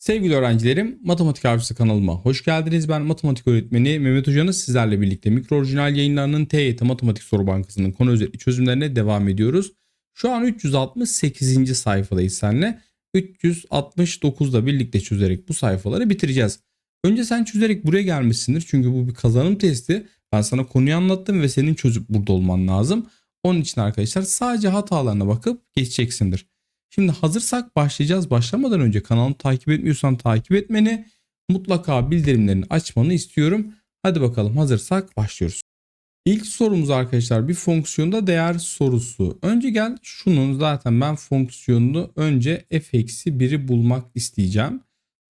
Sevgili öğrencilerim, Matematik Avcısı kanalıma hoş geldiniz. Ben matematik öğretmeni Mehmet Hoca'nız sizlerle birlikte mikro orijinal yayınlarının TYT Matematik Soru Bankası'nın konu özetli çözümlerine devam ediyoruz. Şu an 368. sayfadayız seninle. 369'da birlikte çözerek bu sayfaları bitireceğiz. Önce sen çözerek buraya gelmişsindir çünkü bu bir kazanım testi. Ben sana konuyu anlattım ve senin çözüp burada olman lazım. Onun için arkadaşlar sadece hatalarına bakıp geçeceksindir. Şimdi hazırsak başlayacağız. Başlamadan önce kanalımı takip etmiyorsan takip etmeni, mutlaka bildirimlerini açmanı istiyorum. Hadi bakalım hazırsak başlıyoruz. İlk sorumuz arkadaşlar bir fonksiyonda değer sorusu. Önce gel şunun zaten ben fonksiyonunu önce f eksi 1'i bulmak isteyeceğim.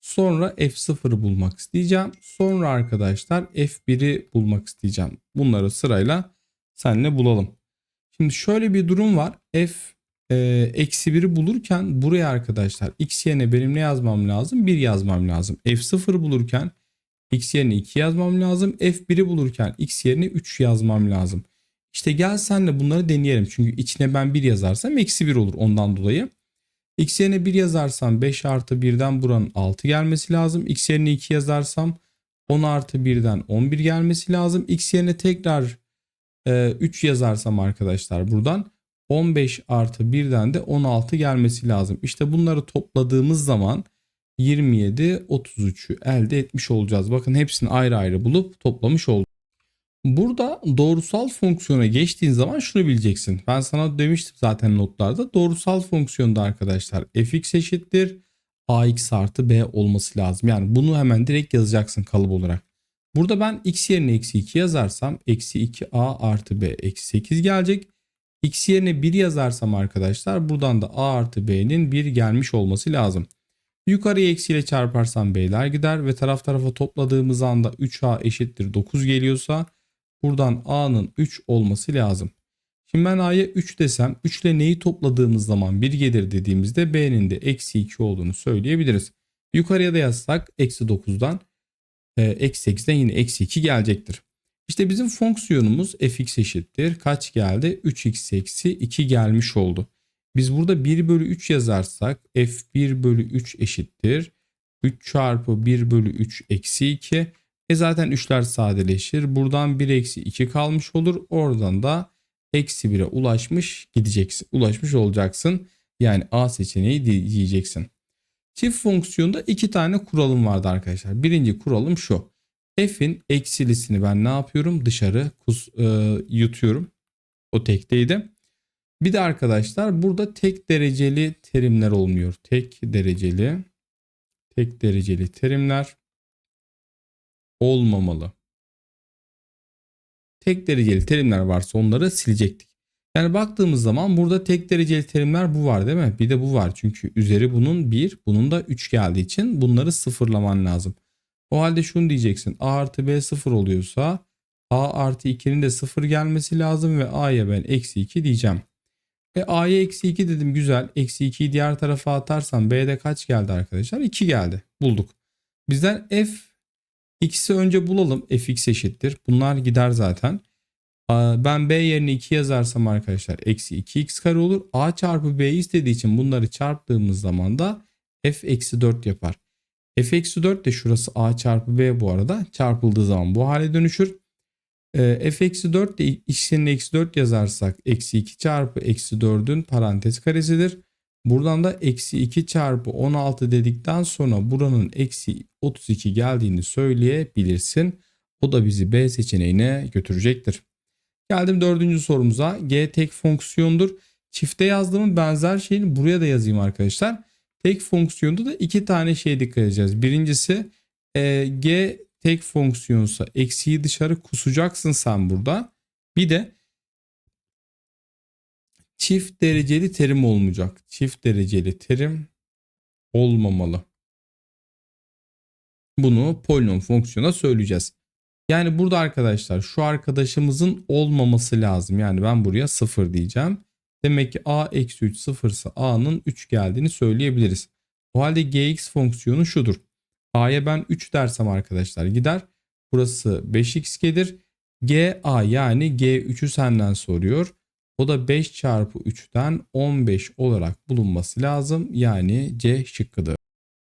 Sonra f0'ı bulmak isteyeceğim. Sonra arkadaşlar f1'i bulmak isteyeceğim. Bunları sırayla seninle bulalım. Şimdi şöyle bir durum var. f eksi 1'i bulurken buraya arkadaşlar x yerine benim ne yazmam lazım? 1 yazmam lazım. f0 bulurken x yerine 2 yazmam lazım. f1'i bulurken x yerine 3 yazmam lazım. İşte gel senle bunları deneyelim. Çünkü içine ben 1 yazarsam eksi 1 olur ondan dolayı. x yerine 1 yazarsam 5 artı 1'den buranın 6 gelmesi lazım. x yerine 2 yazarsam 10 artı 1'den 11 gelmesi lazım. x yerine tekrar e, 3 yazarsam arkadaşlar buradan 15 artı 1'den de 16 gelmesi lazım. İşte bunları topladığımız zaman 27, 33'ü elde etmiş olacağız. Bakın hepsini ayrı ayrı bulup toplamış olduk. Burada doğrusal fonksiyona geçtiğin zaman şunu bileceksin. Ben sana demiştim zaten notlarda. Doğrusal fonksiyonda arkadaşlar fx eşittir ax artı b olması lazım. Yani bunu hemen direkt yazacaksın kalıp olarak. Burada ben x yerine eksi 2 yazarsam eksi 2a artı b eksi 8 gelecek x yerine 1 yazarsam arkadaşlar buradan da a artı b'nin 1 gelmiş olması lazım. Yukarıya eksiyle çarparsam b'ler gider ve taraf tarafa topladığımız anda 3a eşittir 9 geliyorsa buradan a'nın 3 olması lazım. Şimdi ben a'ya 3 desem 3 ile neyi topladığımız zaman 1 gelir dediğimizde b'nin de eksi 2 olduğunu söyleyebiliriz. Yukarıya da yazsak eksi 9'dan eksi 8'den yine eksi 2 gelecektir. İşte bizim fonksiyonumuz fx eşittir. Kaç geldi? 3x eksi 2 gelmiş oldu. Biz burada 1 bölü 3 yazarsak f1 bölü 3 eşittir. 3 çarpı 1 bölü 3 eksi 2. E zaten 3'ler sadeleşir. Buradan 1 eksi 2 kalmış olur. Oradan da eksi 1'e ulaşmış gideceksin. Ulaşmış olacaksın. Yani A seçeneği diyeceksin. Çift fonksiyonda iki tane kuralım vardı arkadaşlar. Birinci kuralım şu f'in eksilisini ben ne yapıyorum? Dışarı kus, e, yutuyorum. O tekteydi. Bir de arkadaşlar burada tek dereceli terimler olmuyor. Tek dereceli tek dereceli terimler olmamalı. Tek dereceli terimler varsa onları silecektik. Yani baktığımız zaman burada tek dereceli terimler bu var değil mi? Bir de bu var. Çünkü üzeri bunun 1, bunun da 3 geldiği için bunları sıfırlaman lazım. O halde şunu diyeceksin. A artı B sıfır oluyorsa A artı 2'nin de sıfır gelmesi lazım ve A'ya ben eksi 2 diyeceğim. E A'ya eksi 2 dedim güzel. Eksi 2'yi diğer tarafa atarsam B'de kaç geldi arkadaşlar? 2 geldi. Bulduk. Bizden F x'i önce bulalım. Fx eşittir. Bunlar gider zaten. Ben B yerine 2 yazarsam arkadaşlar eksi 2x kare olur. A çarpı B istediği için bunları çarptığımız zaman da f eksi 4 yapar f eksi 4 de şurası a çarpı b bu arada çarpıldığı zaman bu hale dönüşür. E, f eksi 4 de x'inin eksi 4 yazarsak eksi 2 çarpı eksi 4'ün parantez karesidir. Buradan da eksi 2 çarpı 16 dedikten sonra buranın eksi 32 geldiğini söyleyebilirsin. O da bizi B seçeneğine götürecektir. Geldim dördüncü sorumuza. G tek fonksiyondur. Çifte yazdığımın benzer şeyini buraya da yazayım arkadaşlar. Tek fonksiyonda da iki tane şeye dikkat edeceğiz. Birincisi e, g tek fonksiyonsa eksiği dışarı kusacaksın sen burada. Bir de çift dereceli terim olmayacak. Çift dereceli terim olmamalı. Bunu polinom fonksiyona söyleyeceğiz. Yani burada arkadaşlar şu arkadaşımızın olmaması lazım. Yani ben buraya 0 diyeceğim. Demek ki a eksi 3 sıfırsa a'nın 3 geldiğini söyleyebiliriz. O halde gx fonksiyonu şudur. a'ya ben 3 dersem arkadaşlar gider. Burası 5x gelir. g a yani g3'ü senden soruyor. O da 5 çarpı 3'ten 15 olarak bulunması lazım. Yani C şıkkıdır.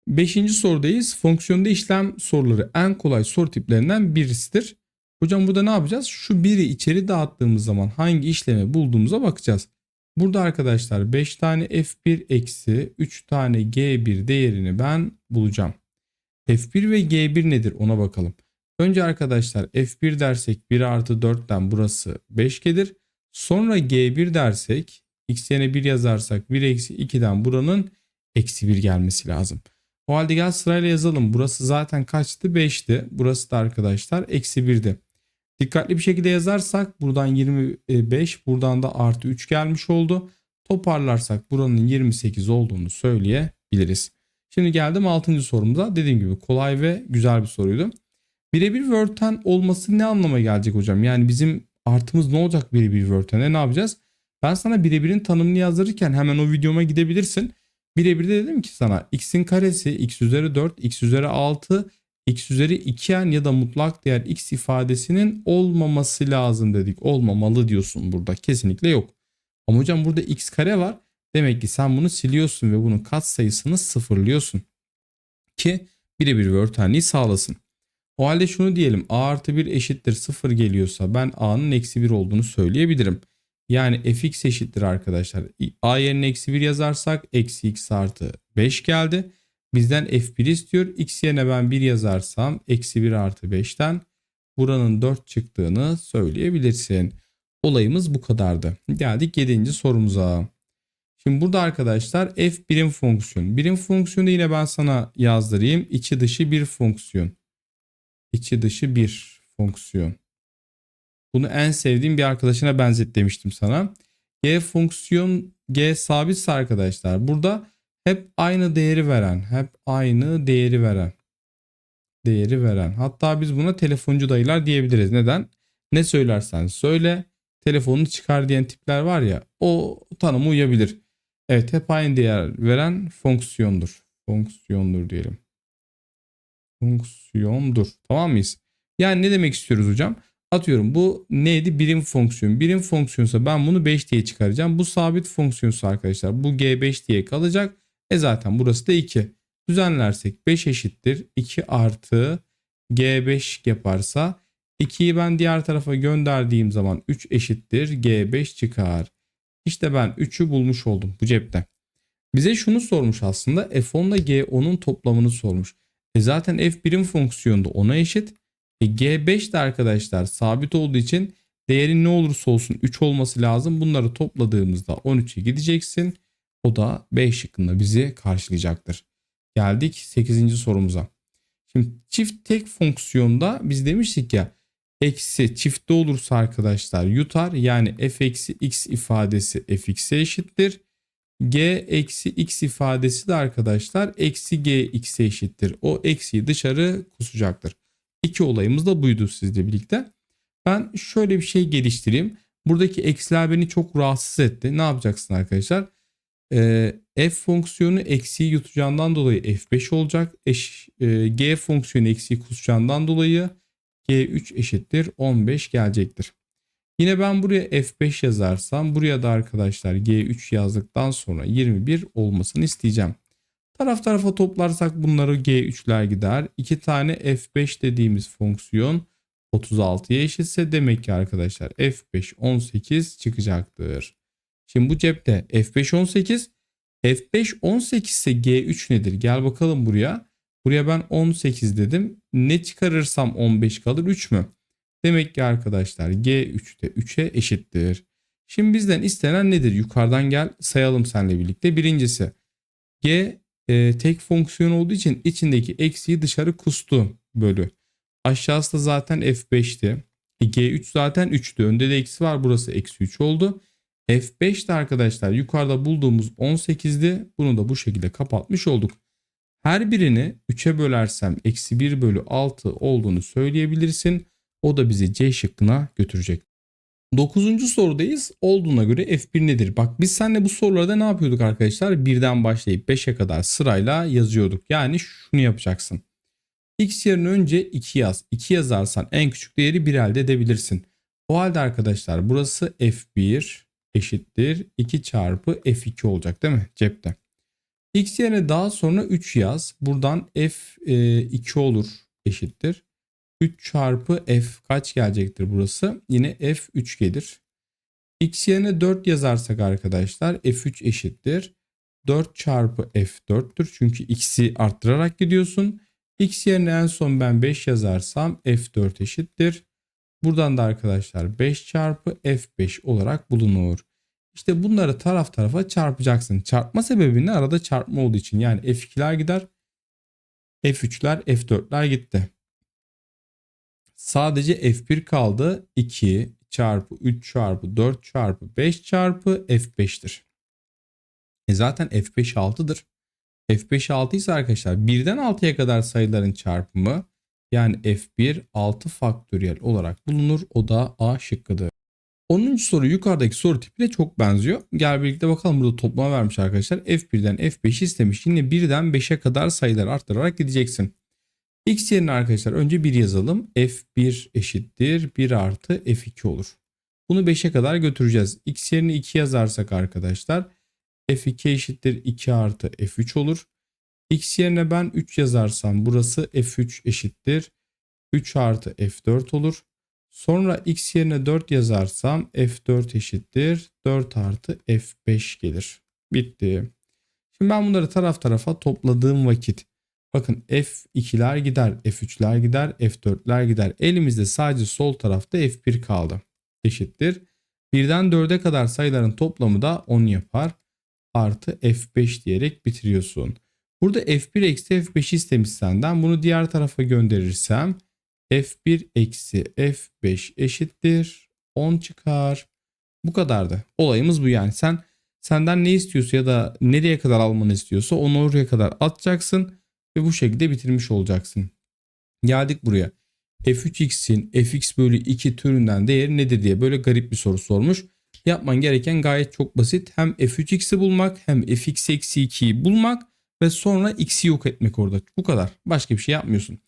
Beşinci sorudayız. Fonksiyonda işlem soruları en kolay soru tiplerinden birisidir. Hocam burada ne yapacağız? Şu biri içeri dağıttığımız zaman hangi işlemi bulduğumuza bakacağız. Burada arkadaşlar 5 tane f1 eksi 3 tane g1 değerini ben bulacağım. f1 ve g1 nedir ona bakalım. Önce arkadaşlar f1 dersek 1 artı 4'ten burası 5 gelir. Sonra g1 dersek x yerine 1 yazarsak 1 eksi 2'den buranın eksi 1 gelmesi lazım. O halde gel sırayla yazalım. Burası zaten kaçtı? 5'ti. Burası da arkadaşlar eksi 1'di. Dikkatli bir şekilde yazarsak buradan 25 buradan da artı 3 gelmiş oldu. Toparlarsak buranın 28 olduğunu söyleyebiliriz. Şimdi geldim 6. sorumuza. Dediğim gibi kolay ve güzel bir soruydu. Birebir Word'ten olması ne anlama gelecek hocam? Yani bizim artımız ne olacak birebir Word'ten? Ne yapacağız? Ben sana birebirin tanımını yazdırırken hemen o videoma gidebilirsin. Birebir de dedim ki sana x'in karesi x üzeri 4, x üzeri 6, x üzeri 2n ya da mutlak değer x ifadesinin olmaması lazım dedik. Olmamalı diyorsun burada. Kesinlikle yok. Ama hocam burada x kare var. Demek ki sen bunu siliyorsun ve bunun kat sayısını sıfırlıyorsun. Ki birebir bir örtenliği sağlasın. O halde şunu diyelim a artı 1 eşittir 0 geliyorsa ben a'nın eksi 1 olduğunu söyleyebilirim. Yani fx eşittir arkadaşlar. a yerine eksi 1 yazarsak eksi x artı 5 geldi. Bizden f1 istiyor. x yerine ben 1 yazarsam eksi 1 artı 5'ten buranın 4 çıktığını söyleyebilirsin. Olayımız bu kadardı. Geldik 7. sorumuza. Şimdi burada arkadaşlar f birim fonksiyon. Birim fonksiyonu yine ben sana yazdırayım. İçi dışı bir fonksiyon. İçi dışı bir fonksiyon. Bunu en sevdiğim bir arkadaşına benzet demiştim sana. G fonksiyon G sabitse arkadaşlar burada hep aynı değeri veren, hep aynı değeri veren. Değeri veren. Hatta biz buna telefoncu dayılar diyebiliriz. Neden? Ne söylersen söyle, telefonunu çıkar diyen tipler var ya, o tanıma uyabilir. Evet, hep aynı değer veren fonksiyondur. Fonksiyondur diyelim. Fonksiyondur. Tamam mıyız? Yani ne demek istiyoruz hocam? Atıyorum bu neydi? Birim fonksiyon. Birim fonksiyonsa ben bunu 5 diye çıkaracağım. Bu sabit fonksiyonsa arkadaşlar bu G5 diye kalacak. E zaten burası da 2. Düzenlersek 5 eşittir. 2 artı G5 yaparsa 2'yi ben diğer tarafa gönderdiğim zaman 3 eşittir. G5 çıkar. İşte ben 3'ü bulmuş oldum bu cepte. Bize şunu sormuş aslında F10 ile G10'un toplamını sormuş. E zaten F birim fonksiyonda 10'a eşit. E G5 de arkadaşlar sabit olduğu için değerin ne olursa olsun 3 olması lazım. Bunları topladığımızda 13'e gideceksin. O da B şıkkında bizi karşılayacaktır. Geldik 8. sorumuza. Şimdi çift tek fonksiyonda biz demiştik ya eksi çiftte olursa arkadaşlar yutar. Yani f eksi x ifadesi fx'e eşittir. g eksi x ifadesi de arkadaşlar eksi g x'e eşittir. O eksiyi dışarı kusacaktır. İki olayımız da buydu sizle birlikte. Ben şöyle bir şey geliştireyim. Buradaki eksiler beni çok rahatsız etti. Ne yapacaksın arkadaşlar? Ee, f fonksiyonu eksiği yutacağından dolayı f5 olacak. Eş, e, g fonksiyonu eksiği kusacağından dolayı g3 eşittir 15 gelecektir. Yine ben buraya f5 yazarsam buraya da arkadaşlar g3 yazdıktan sonra 21 olmasını isteyeceğim. Taraf tarafa toplarsak bunları G3'ler gider. 2 tane F5 dediğimiz fonksiyon 36'ya eşitse demek ki arkadaşlar F5 18 çıkacaktır. Şimdi bu cepte F5 18 F5 18 ise G3 nedir? Gel bakalım buraya. Buraya ben 18 dedim. Ne çıkarırsam 15 kalır 3 mü? Demek ki arkadaşlar G3 de 3'e eşittir. Şimdi bizden istenen nedir? Yukarıdan gel sayalım seninle birlikte. Birincisi G e, tek fonksiyon olduğu için içindeki eksiği dışarı kustu bölü. Aşağısı da zaten F5'ti. E, G3 zaten 3'tü. Önde de eksi var. Burası eksi 3 oldu. F5 de arkadaşlar yukarıda bulduğumuz 18'di. Bunu da bu şekilde kapatmış olduk. Her birini 3'e bölersem eksi 1 bölü 6 olduğunu söyleyebilirsin. O da bizi C şıkkına götürecek. Dokuzuncu sorudayız. Olduğuna göre F1 nedir? Bak biz seninle bu sorularda ne yapıyorduk arkadaşlar? Birden başlayıp 5'e kadar sırayla yazıyorduk. Yani şunu yapacaksın. X yerine önce 2 yaz. 2 yazarsan en küçük değeri 1 elde edebilirsin. O halde arkadaşlar burası F1 eşittir 2 çarpı F2 olacak değil mi cepte? X yerine daha sonra 3 yaz. Buradan F2 olur eşittir. 3 çarpı F kaç gelecektir burası? Yine F3 gelir. X yerine 4 yazarsak arkadaşlar F3 eşittir. 4 çarpı F4'tür. Çünkü X'i arttırarak gidiyorsun. X yerine en son ben 5 yazarsam F4 eşittir. Buradan da arkadaşlar 5 çarpı F5 olarak bulunur. İşte bunları taraf tarafa çarpacaksın. Çarpma sebebi ne? Arada çarpma olduğu için. Yani F2'ler gider. F3'ler F4'ler gitti. Sadece F1 kaldı. 2 çarpı 3 çarpı 4 çarpı 5 çarpı F5'tir. E zaten F5 6'dır. F5 6 ise arkadaşlar 1'den 6'ya kadar sayıların çarpımı yani F1 6 faktöriyel olarak bulunur. O da A şıkkıdır. 10. soru yukarıdaki soru tipiyle çok benziyor. Gel birlikte bakalım burada toplama vermiş arkadaşlar. F1'den F5 istemiş. Yine 1'den 5'e kadar sayıları arttırarak gideceksin. X yerine arkadaşlar önce 1 yazalım. F1 eşittir 1 artı F2 olur. Bunu 5'e kadar götüreceğiz. X yerine 2 yazarsak arkadaşlar F2 eşittir 2 artı F3 olur. X yerine ben 3 yazarsam burası F3 eşittir 3 artı F4 olur. Sonra x yerine 4 yazarsam f4 eşittir 4 artı f5 gelir. Bitti. Şimdi ben bunları taraf tarafa topladığım vakit bakın f2'ler gider, f3'ler gider, f4'ler gider. Elimizde sadece sol tarafta f1 kaldı. Eşittir. 1'den 4'e kadar sayıların toplamı da 10 yapar. Artı f5 diyerek bitiriyorsun. Burada f1 eksi f5 istemiş senden. Bunu diğer tarafa gönderirsem f1 eksi f5 eşittir 10 çıkar. Bu kadardı. Olayımız bu yani. Sen senden ne istiyorsa ya da nereye kadar almanı istiyorsa onu oraya kadar atacaksın ve bu şekilde bitirmiş olacaksın. Geldik buraya. f3x'in fx bölü 2 türünden değeri nedir diye böyle garip bir soru sormuş. Yapman gereken gayet çok basit. Hem f3x'i bulmak hem fx eksi 2'yi bulmak ve sonra x'i yok etmek orada. Bu kadar. Başka bir şey yapmıyorsun.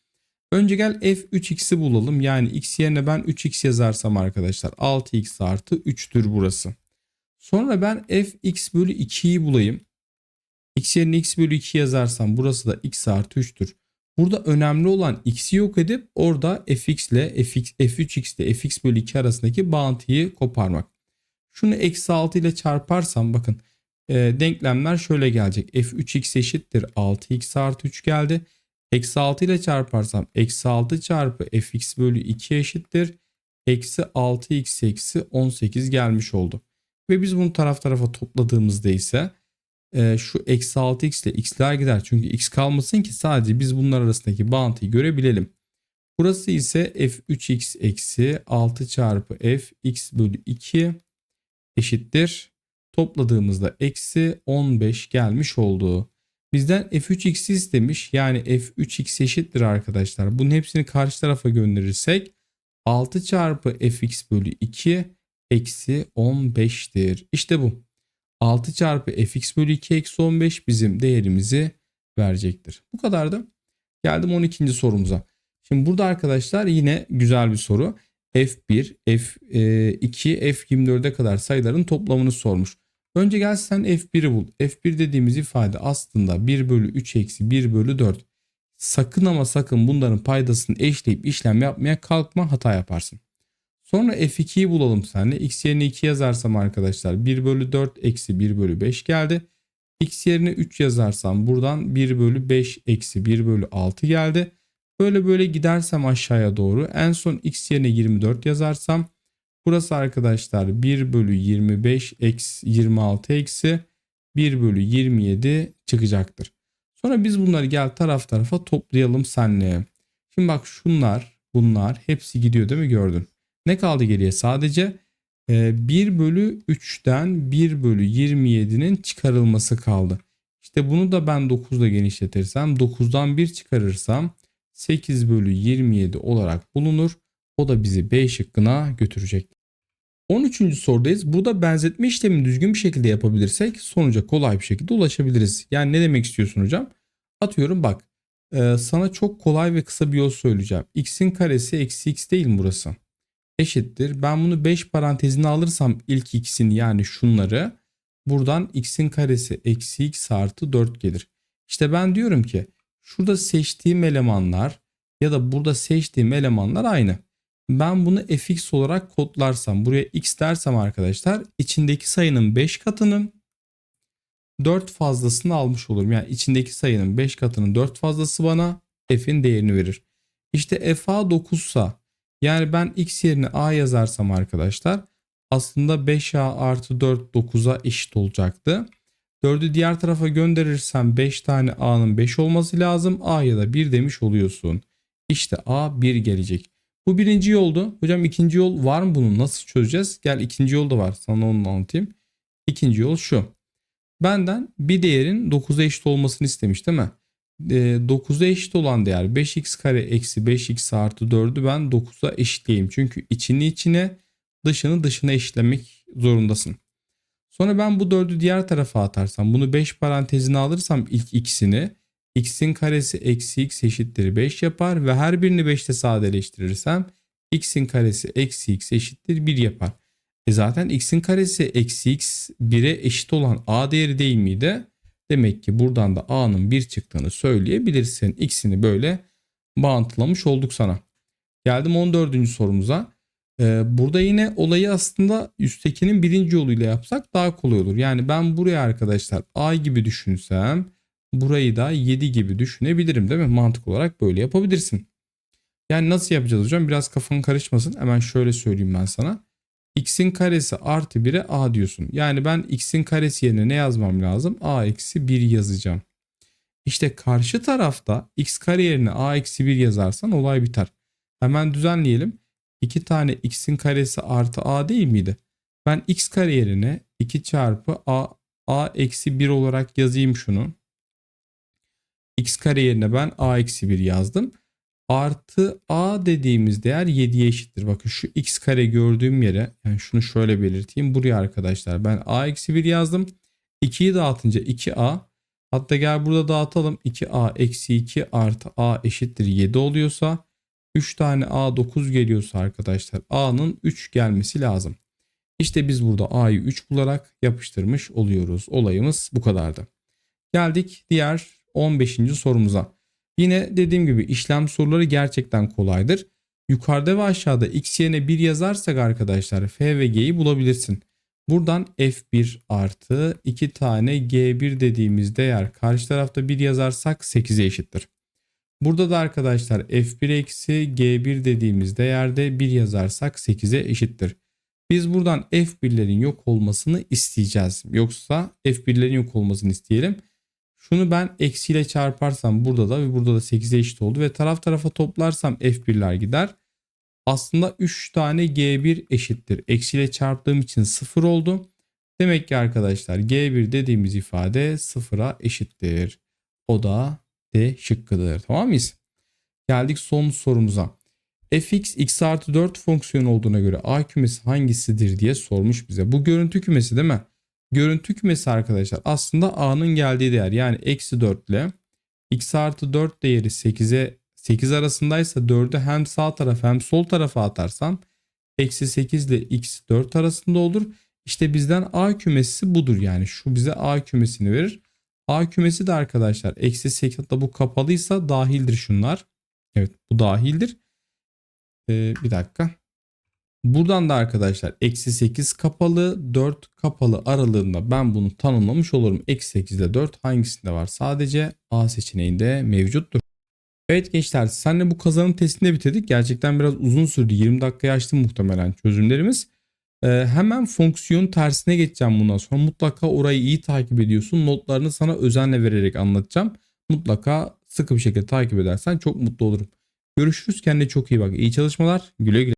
Önce gel f3x'i bulalım. Yani x yerine ben 3x yazarsam arkadaşlar 6x artı 3'tür burası. Sonra ben fx bölü 2'yi bulayım. x yerine x bölü 2 yazarsam burası da x artı 3'tür. Burada önemli olan x'i yok edip orada fx ile fx, f3x ile fx bölü 2 arasındaki bağıntıyı koparmak. Şunu eksi 6 ile çarparsam bakın e, denklemler şöyle gelecek. f3x eşittir 6x artı 3 geldi. Eksi 6 ile çarparsam eksi 6 çarpı fx bölü 2 eşittir. Eksi 6x eksi 18 gelmiş oldu. Ve biz bunu taraf tarafa topladığımızda ise e, şu eksi 6x ile x'ler gider. Çünkü x kalmasın ki sadece biz bunlar arasındaki bağıntıyı görebilelim. Burası ise f3x eksi 6 çarpı f x bölü 2 eşittir. Topladığımızda eksi 15 gelmiş oldu. Bizden f3x istemiş. Yani f3x eşittir arkadaşlar. Bunun hepsini karşı tarafa gönderirsek 6 çarpı fx bölü 2 eksi 15'tir. İşte bu. 6 çarpı fx bölü 2 eksi 15 bizim değerimizi verecektir. Bu kadardı. Geldim 12. sorumuza. Şimdi burada arkadaşlar yine güzel bir soru. F1, F2, F24'e kadar sayıların toplamını sormuş. Önce gel sen F1'i bul. F1 dediğimiz ifade aslında 1 bölü 3 eksi 1 bölü 4. Sakın ama sakın bunların paydasını eşleyip işlem yapmaya kalkma hata yaparsın. Sonra F2'yi bulalım seninle. X yerine 2 yazarsam arkadaşlar 1 bölü 4 eksi 1 bölü 5 geldi. X yerine 3 yazarsam buradan 1 bölü 5 eksi 1 bölü 6 geldi. Böyle böyle gidersem aşağıya doğru en son x yerine 24 yazarsam Burası arkadaşlar 1 bölü 25 eksi 26 eksi 1 bölü 27 çıkacaktır. Sonra biz bunları gel taraf tarafa toplayalım senle. Şimdi bak şunlar bunlar hepsi gidiyor değil mi gördün. Ne kaldı geriye sadece 1 ee, bölü 3'ten 1 bölü 27'nin çıkarılması kaldı. İşte bunu da ben 9 ile genişletirsem 9'dan 1 çıkarırsam 8 bölü 27 olarak bulunur. O da bizi B şıkkına götürecek. 13. sorudayız. Burada benzetme işlemini düzgün bir şekilde yapabilirsek sonuca kolay bir şekilde ulaşabiliriz. Yani ne demek istiyorsun hocam? Atıyorum bak e, sana çok kolay ve kısa bir yol söyleyeceğim. x'in karesi eksi x değil mi burası? Eşittir. Ben bunu 5 parantezine alırsam ilk x'in yani şunları buradan x'in karesi eksi x artı 4 gelir. İşte ben diyorum ki şurada seçtiğim elemanlar ya da burada seçtiğim elemanlar aynı. Ben bunu fx olarak kodlarsam buraya x dersem arkadaşlar içindeki sayının 5 katının 4 fazlasını almış olurum. Yani içindeki sayının 5 katının 4 fazlası bana f'in değerini verir. İşte fa 9 sa yani ben x yerine a yazarsam arkadaşlar aslında 5a artı 4 9'a eşit olacaktı. 4'ü diğer tarafa gönderirsem 5 tane a'nın 5 olması lazım. a ya da 1 demiş oluyorsun. İşte a 1 gelecek. Bu birinci yoldu. Hocam ikinci yol var mı bunun? Nasıl çözeceğiz? Gel ikinci yol da var. Sana onu anlatayım. İkinci yol şu. Benden bir değerin 9'a eşit olmasını istemiş değil mi? E, 9'a eşit olan değer 5x kare eksi 5x artı 4'ü ben 9'a eşitleyeyim. Çünkü içini içine dışını dışına eşitlemek zorundasın. Sonra ben bu 4'ü diğer tarafa atarsam bunu 5 parantezine alırsam ilk ikisini x'in karesi eksi x eşittir 5 yapar ve her birini 5'te sadeleştirirsem x'in karesi eksi x eşittir 1 yapar. E zaten x'in karesi eksi x 1'e eşit olan a değeri değil miydi? Demek ki buradan da a'nın 1 çıktığını söyleyebilirsin. X'ini böyle bağıntılamış olduk sana. Geldim 14. sorumuza. Ee, burada yine olayı aslında üsttekinin birinci yoluyla yapsak daha kolay olur. Yani ben buraya arkadaşlar a gibi düşünsem burayı da 7 gibi düşünebilirim değil mi? Mantık olarak böyle yapabilirsin. Yani nasıl yapacağız hocam? Biraz kafan karışmasın. Hemen şöyle söyleyeyim ben sana. x'in karesi artı 1'e a diyorsun. Yani ben x'in karesi yerine ne yazmam lazım? a eksi 1 yazacağım. İşte karşı tarafta x kare yerine a eksi 1 yazarsan olay biter. Hemen düzenleyelim. 2 tane x'in karesi artı a değil miydi? Ben x kare yerine 2 çarpı a, a eksi 1 olarak yazayım şunu. X kare yerine ben a eksi 1 yazdım. Artı a dediğimiz değer 7'ye eşittir. Bakın şu x kare gördüğüm yere yani şunu şöyle belirteyim. Buraya arkadaşlar ben a eksi 1 yazdım. 2'yi dağıtınca 2a hatta gel burada dağıtalım. 2a eksi 2 artı a eşittir 7 oluyorsa 3 tane A 9 geliyorsa arkadaşlar A'nın 3 gelmesi lazım. İşte biz burada A'yı 3 bularak yapıştırmış oluyoruz. Olayımız bu kadardı. Geldik diğer 15. sorumuza. Yine dediğim gibi işlem soruları gerçekten kolaydır. Yukarıda ve aşağıda x yerine 1 yazarsak arkadaşlar f ve g'yi bulabilirsin. Buradan f1 artı 2 tane g1 dediğimiz değer karşı tarafta 1 yazarsak 8'e eşittir. Burada da arkadaşlar f1 eksi g1 dediğimiz değerde 1 yazarsak 8'e eşittir. Biz buradan f1'lerin yok olmasını isteyeceğiz. Yoksa f1'lerin yok olmasını isteyelim. Şunu ben eksiyle çarparsam burada da ve burada da 8'e eşit oldu. Ve taraf tarafa toplarsam f1'ler gider. Aslında 3 tane g1 eşittir. Eksiyle çarptığım için 0 oldu. Demek ki arkadaşlar g1 dediğimiz ifade 0'a eşittir. O da D şıkkıdır. Tamam mıyız? Geldik son sorumuza. fx x artı 4 fonksiyon olduğuna göre a kümesi hangisidir diye sormuş bize. Bu görüntü kümesi değil mi? Görüntü kümesi arkadaşlar aslında a'nın geldiği değer yani eksi 4 ile x artı 4 değeri 8'e 8 arasındaysa 4'ü hem sağ tarafa hem sol tarafa atarsam eksi 8 ile x 4 arasında olur. İşte bizden a kümesi budur yani şu bize a kümesini verir. A kümesi de arkadaşlar eksi 8 hatta bu kapalıysa dahildir şunlar. Evet bu dahildir. Ee, bir dakika. Buradan da arkadaşlar eksi 8 kapalı 4 kapalı aralığında ben bunu tanımlamış olurum. Eksi 8 ile 4 hangisinde var? Sadece A seçeneğinde mevcuttur. Evet gençler senle bu kazanım testini bitirdik. Gerçekten biraz uzun sürdü. 20 dakikaya açtı muhtemelen çözümlerimiz. Ee, hemen fonksiyon tersine geçeceğim bundan sonra. Mutlaka orayı iyi takip ediyorsun. Notlarını sana özenle vererek anlatacağım. Mutlaka sıkı bir şekilde takip edersen çok mutlu olurum. Görüşürüz. Kendine çok iyi bak. İyi çalışmalar. Güle güle.